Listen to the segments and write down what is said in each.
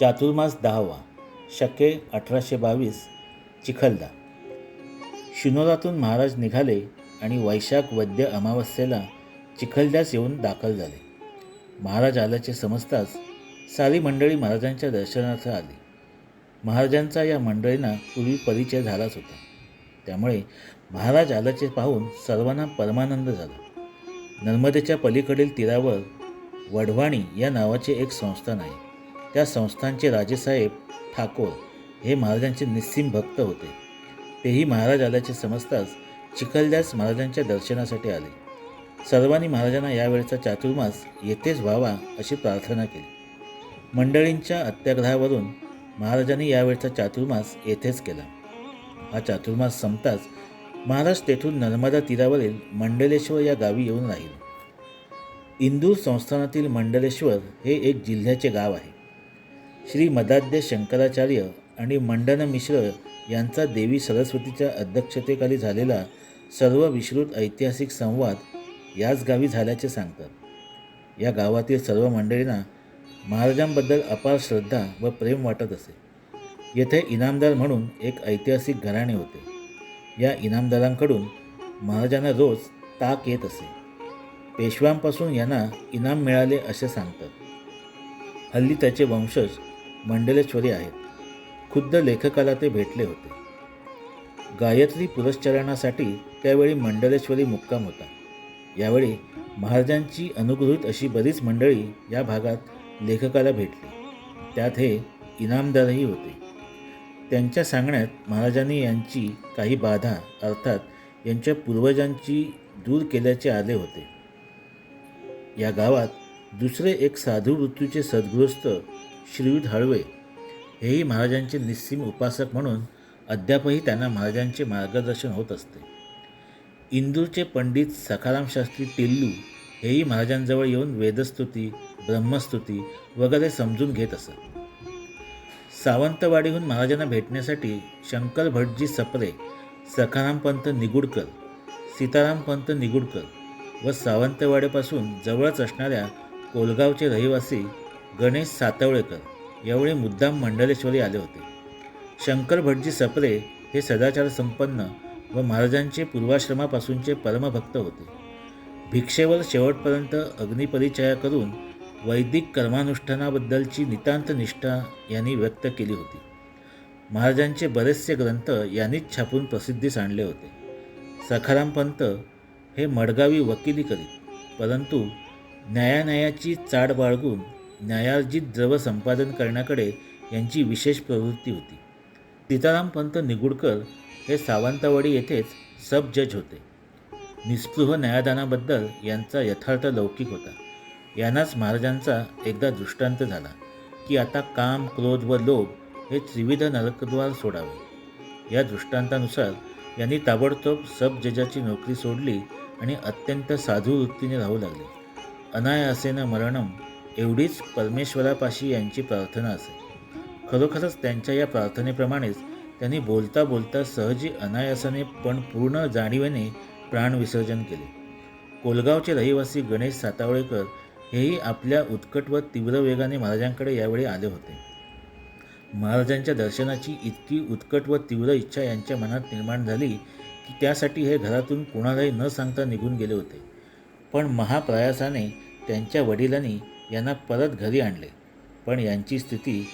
चातुर्मास दहावा शके अठराशे बावीस चिखलदा. शिनोरातून महाराज निघाले आणि वैशाख वद्य अमावस्येला चिखलद्यास येऊन दाखल झाले. महाराज आल्याचे समजताच सारी मंडळी महाराजांच्या दर्शनार्थ आली. महाराजांचा या मंडळींना पूर्वी परिचय झालाच होता. त्यामुळे महाराज आल्याचे पाहून सर्वांना परमानंद झाला. नर्मदेच्या पलीकडील तीरावर वढवाणी या नावाचे एक संस्थान आहे त्या संस्थानचे राजेसाहेब ठाकोर हे महाराजांचे निस्सीम भक्त होते. तेही महाराज आल्याचे समजताच चिखलदास महाराजांच्या दर्शनासाठी आले. सर्वांनी महाराजांना यावेळचा चातुर्मास येथेच व्हावा अशी प्रार्थना केली. मंडळींच्या अत्याग्रहावरून महाराजांनी यावेळचा चातुर्मास येथेच केला. हा चातुर्मास संपताच महाराज तेथून नर्मदा तीरावरील मंडलेश्वर या गावी येऊन राहिले. इंदूर संस्थानातील मंडलेश्वर हे एक जिल्ह्याचे गाव आहे. श्री मदाद्य शंकराचार्य आणि मंडन मिश्र यांचा देवी सरस्वतीच्या अध्यक्षतेखाली झालेला सर्व विश्रुत ऐतिहासिक संवाद याच गावी झाल्याचे सांगतात. या गावातील सर्व मंडळींना महाराजांबद्दल अपार श्रद्धा व प्रेम वाटत असे. येथे इनामदार म्हणून एक ऐतिहासिक घराणे होते. या इनामदारांकडून महाराजांना रोज ताक येत असे. पेशव्यांपासून यांना इनाम मिळाले असे सांगतात. हल्ली त्याचे वंशज मंडलेश्वरी आहेत. खुद्द लेखकाला ते भेटले होते. गायत्री पुरस्चरणासाठी त्यावेळी मंडलेश्वरी मुक्काम होता. यावेळी महाराजांची अनुगृहित अशी बरीच मंडळी या भागात लेखकाला भेटली. त्यात हे इनामदारही होते. त्यांच्या सांगण्यात महाराजांनी यांची काही बाधा अर्थात यांच्या पूर्वजांची दूर केल्याचे आले होते. या गावात दुसरे एक साधू मृत्यूचे सद्गृहस्थ श्रीयुत हळवे हेही महाराजांचे निस्सीम उपासक म्हणून अद्यापही त्यांना महाराजांचे मार्गदर्शन होत असते. इंदूरचे पंडित सखाराम शास्त्री टिल्लू हेही महाराजांजवळ येऊन वेदस्तुती ब्रह्मस्तुती वगैरे समजून घेत असत. सावंतवाडीहून महाराजांना भेटण्यासाठी शंकर भटजी सपरे सखारामपंत निगुडकर सीतारामपंत निगुडकर व सावंतवाडीपासून जवळच असणाऱ्या कोलगावचे रहिवासी गणेश सातवळेकर यावेळी मुद्दाम मंडलेश्वरी आले होते. शंकर भटजी सपरे हे सदाचार संपन्न व महाराजांचे पूर्वाश्रमापासूनचे परमभक्त होते. भिक्षेवर शेवटपर्यंत अग्निपरिचया करून वैदिक कर्मानुष्ठानाबद्दलची नितांत निष्ठा यांनी व्यक्त केली होती. महाराजांचे बरेचसे ग्रंथ यांनीच छापून प्रसिद्धीस आणले होते. सखारामपंत हे मडगावी वकिली करीत परंतु न्यायान्यायाची चाड बाळगून न्यायार्जित द्रव संपादन करण्याकडे यांची विशेष प्रवृत्ती होती. सीतारामपंत निगुडकर हे सावंतवाडी येथेच सब जज होते. निस्पृह न्यायदानाबद्दल यांचा यथार्थ लौकिक होता. यांनाच महाराजांचा एकदा दृष्टांत झाला की आता काम क्रोध व लोभ हे त्रिविध नरकद्वार सोडावे. या दृष्टांतानुसार यांनी ताबडतोब सब जजाची नोकरी सोडली आणि अत्यंत साधू वृत्तीने राहू लागले. अनायासेनं मरणम एवढीच परमेश्वरापाशी यांची प्रार्थना असे. खरोखरच त्यांच्या या प्रार्थनेप्रमाणेच त्यांनी बोलता बोलता सहजी अनायासाने पण पूर्ण जाणीवेने प्राणविसर्जन केले. कोलगावचे रहिवासी गणेश सातावळेकर हेही आपल्या उत्कट व तीव्र वेगाने महाराजांकडे यावेळी आले होते. महाराजांच्या दर्शनाची इतकी उत्कट व तीव्र इच्छा यांच्या मनात निर्माण झाली की त्यासाठी हे घरातून कोणालाही न सांगता निघून गेले होते. पण महाप्रयासाने त्यांच्या वडिलांनी यांना परत घरी आणले. पण यांची स्थिती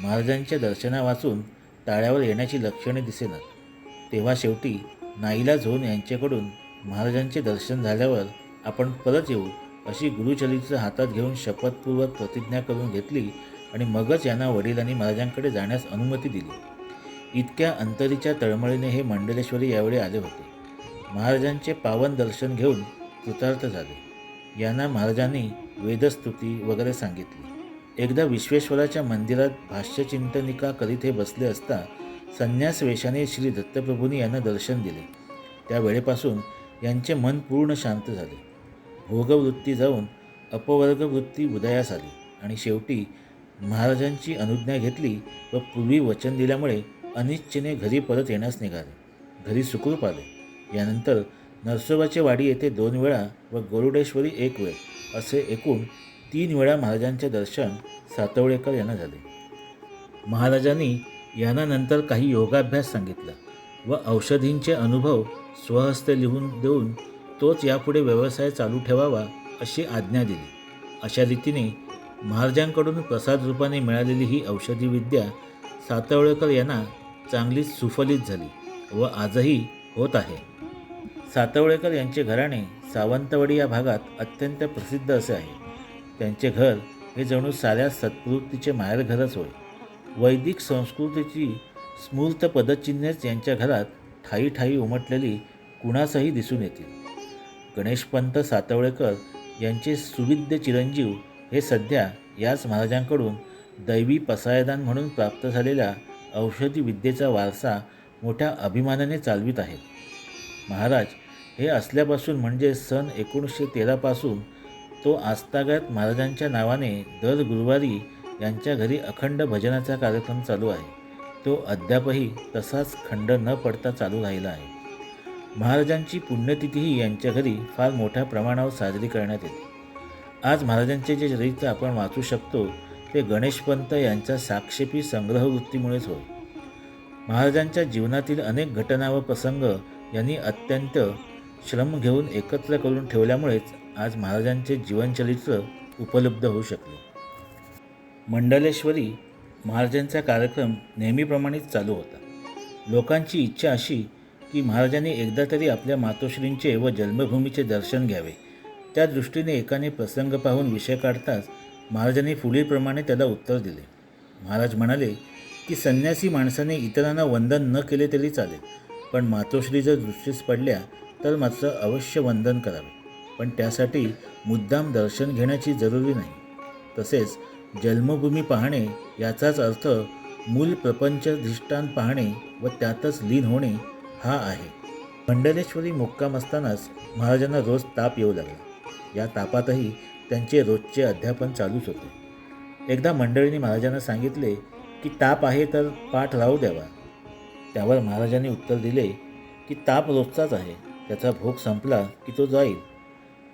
महाराजांच्या दर्शना वाचून टाळ्यावर येण्याची लक्षणे दिसेना. तेव्हा शेवटी नाईलाज होऊन यांच्याकडून महाराजांचे दर्शन झाल्यावर आपण परत येऊ अशी गुरुचरित्र हातात घेऊन शपथपूर्वक प्रतिज्ञा करून घेतली आणि मगच यांना वडिलांनी महाराजांकडे जाण्यास अनुमती दिली. इतक्या अंतरीच्या तळमळीने हे मंडलेश्वरी यावेळी आले होते. महाराजांचे पावन दर्शन घेऊन कृतार्थ झाले. यांना महाराजांनी वेदस्तुती वगैरे सांगितली. एकदा विश्वेश्वराच्या मंदिरात भाष्यचिंतनिका करीत हे बसले असता संन्यास वेशाने श्री दत्तप्रभूंनी यांना दर्शन दिले. त्या वेळेपासून यांचे मन पूर्ण शांत झाले. भोगवृत्ती जाऊन अपवर्गवृत्ती उदयास आली आणि शेवटी महाराजांची अनुज्ञा घेतली व पूर्वी वचन दिल्यामुळे अनिच्छेने घरी परत येण्यास निघाले. घरी सुखरूप आले. यानंतर नरसोबाचे वाडी येथे दोन वेळा व गरुडेश्वरी एक वेळ. असे एकूण तीन वेळा महाराजांचे दर्शन सातवळेकर यांना झाले. महाराजांनी यांना नंतर काही योगाभ्यास सांगितला व औषधींचे अनुभव स्वहस्ते लिहून देऊन तोच यापुढे व्यवसाय चालू ठेवावा अशी आज्ञा दिली. अशा रीतीने महाराजांकडून प्रसाद रूपाने मिळालेली ही औषधी विद्या सातवळेकर यांना चांगलीच सुफलित झाली व आजही होत आहे. सातवळेकर यांचे घराणे सावंतवाडी या भागात अत्यंत प्रसिद्ध असे आहे. त्यांचे घर हे जणू साऱ्या सत्प्रवृत्तीचे माहेरघरच होय. वैदिक संस्कृतीची स्मूर्त पदचिन्हेच यांच्या घरात ठाई ठाई उमटलेली कुणासही दिसून येतील गणेशपंत सातवळेकर यांचे सुविद्य चिरंजीव हे सध्या याच महाराजांकडून दैवी पसायदान म्हणून प्राप्त झालेल्या औषधी विद्येचा वारसा मोठ्या अभिमानाने चालवित आहेत. महाराज हे असल्यापासून म्हणजे सन एकोणीसशे तेरापासून तो आस्थागत महाराजांच्या नावाने दर गुरुवारी यांच्या घरी अखंड भजनाचा कार्यक्रम चालू आहे. तो अद्यापही तसाच खंड न पडता चालू राहिला आहे. महाराजांची पुण्यतिथीही यांच्या घरी फार मोठ्या प्रमाणावर साजरी करण्यात येते. आज महाराजांचे जे चरित्र आपण वाचू शकतो ते गणेशपंत यांच्या साक्षेपी संग्रहवृत्तीमुळेच होय. महाराजांच्या जीवनातील अनेक घटना व प्रसंग यांनी अत्यंत श्रम घेऊन एकत्र करून ठेवल्यामुळेच आज महाराजांचे जीवनचरित्र उपलब्ध होऊ शकले. मंडलेश्वरी महाराजांचा कार्यक्रम नेहमीप्रमाणेच चालू होता. लोकांची इच्छा अशी की महाराजांनी एकदा तरी आपल्या मातोश्रींचे व जन्मभूमीचे दर्शन घ्यावे. त्या दृष्टीने एकाने प्रसंग पाहून विषय काढताच महाराजांनी पुढीलप्रमाणे त्याला उत्तर दिले. महाराज म्हणाले की संन्यासी माणसाने इतरांना वंदन न केले तरी चालेल. पण मातोश्री जर दृष्टीस पडल्या तर मात्र अवश्य वंदन करावे. पण त्यासाठी मुद्दाम दर्शन घेण्याची जरुरी नाही. तसेच जन्मभूमी पाहणे याचाच अर्थ मूल प्रपंच दृष्टांत पाहणे व त्यातच लीन होणे हा आहे. मंडलेश्वरी मुक्काम असतानाच महाराजांना रोज ताप येऊ लागला. या तापातही त्यांचे रोजचे अध्यापन चालूच होते. एकदा मंडळीने महाराजांना सांगितले की ताप आहे तर पाठ राहू द्यावा. त्यावर महाराजांनी उत्तर दिले की ताप रोजचाच आहे. त्याचा भोग संपला की तो जाईल.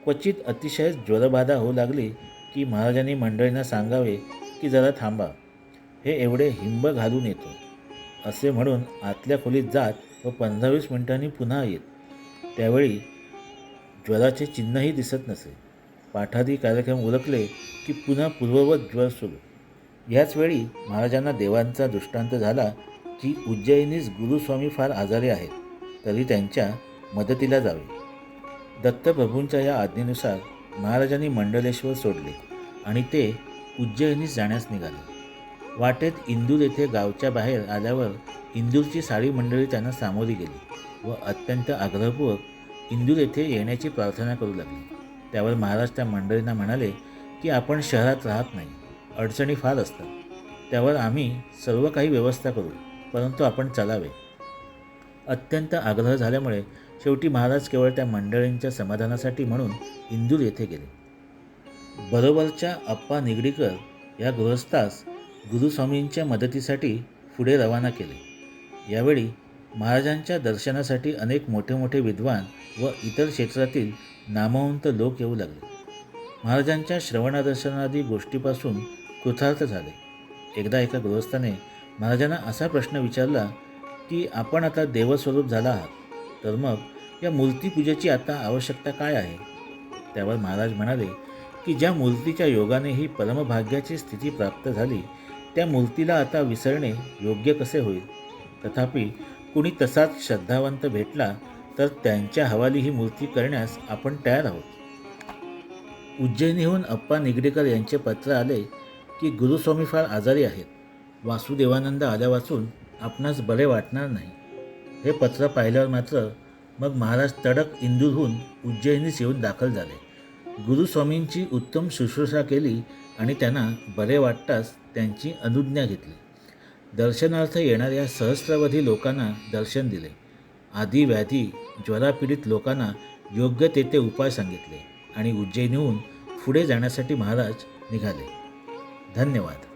क्वचित अतिशय ज्वरबाधा होऊ लागली की महाराजांनी मंडळींना सांगावे की जरा थांबा. हे एवढे हिंब घालून येतो. असे म्हणून आतल्या खोलीत जात व पंधरा वीस मिनिटांनी पुन्हा येत. त्यावेळी ज्वराचे चिन्हही दिसत नसे. पाठादी कार्यक्रम उरकले की पुन्हा पूर्ववत ज्वर सुरू. याच वेळी महाराजांना देवांचा दृष्टांत झाला की उज्जैनीस गुरुस्वामी फार आजारी आहेत तरी त्यांच्या मदतीला जावे. दत्तप्रभूंच्या या आज्ञेनुसार महाराजांनी मंडलेश्वर सोडले आणि ते उज्जैनीस जाण्यास निघाले. वाटेत इंदूर येथे गावच्या बाहेर आल्यावर इंदूरची साडी मंडळी त्यांना सामोरी गेली व अत्यंत आग्रहपूर्वक इंदूर येथे येण्याची प्रार्थना करू लागली. त्यावर महाराज त्या मंडळींना म्हणाले की आपण शहरात राहत नाही अडचणी फार असतात. त्यावर आम्ही सर्व काही व्यवस्था करू. परंतु आपण चालावे. अत्यंत आग्रह झाल्यामुळे शेवटी महाराज केवळ त्या मंडळींच्या समाधानासाठी म्हणून इंदूर येथे गेले. बरोबरच्या अप्पा निगडीकर या गृहस्थास गुरुस्वामींच्या मदतीसाठी पुढे रवाना केले. यावेळी महाराजांच्या दर्शनासाठी अनेक मोठे मोठे विद्वान व इतर क्षेत्रातील नामवंत लोक येऊ लागले. महाराजांच्या श्रवणादर्शनादी गोष्टीपासून कृतार्थ झाले. एकदा एका गृहस्थाने महाराजांना असा प्रश्न विचारला की आपण आता देवस्वरूप झाला आहात तर मग या मूर्तीपूजेची आता आवश्यकता काय आहे? त्यावर महाराज म्हणाले की ज्या मूर्तीच्या योगाने ही परमभाग्याची स्थिती प्राप्त झाली त्या मूर्तीला आता विसरणे योग्य कसे होईल? तथापि कुणी तसाच श्रद्धावंत भेटला तर त्यांच्या हवाली ही मूर्ती करण्यास आपण तयार आहोत. उज्जैनीहून अप्पा निगडेकर यांचे पत्र आले की गुरुस्वामी फार आजारी आहेत. वासुदेवानंद आल्या वाचून आपणास बरे वाटणार नाही. हे पत्र पाहिल्यावर मात्र मग महाराज तडक इंदूरहून उज्जैनीस येऊन दाखल झाले. गुरुस्वामींची उत्तम शुश्रूषा केली आणि त्यांना बरे वाटताच त्यांची अनुज्ञा घेतली. दर्शनार्थ येणाऱ्या सहस्रावधी लोकांना दर्शन दिले. आधी व्याधी ज्वरापीडित लोकांना योग्य तेथे उपाय सांगितले आणि उज्जैनीहून पुढे जाण्यासाठी महाराज निघाले. धन्यवाद.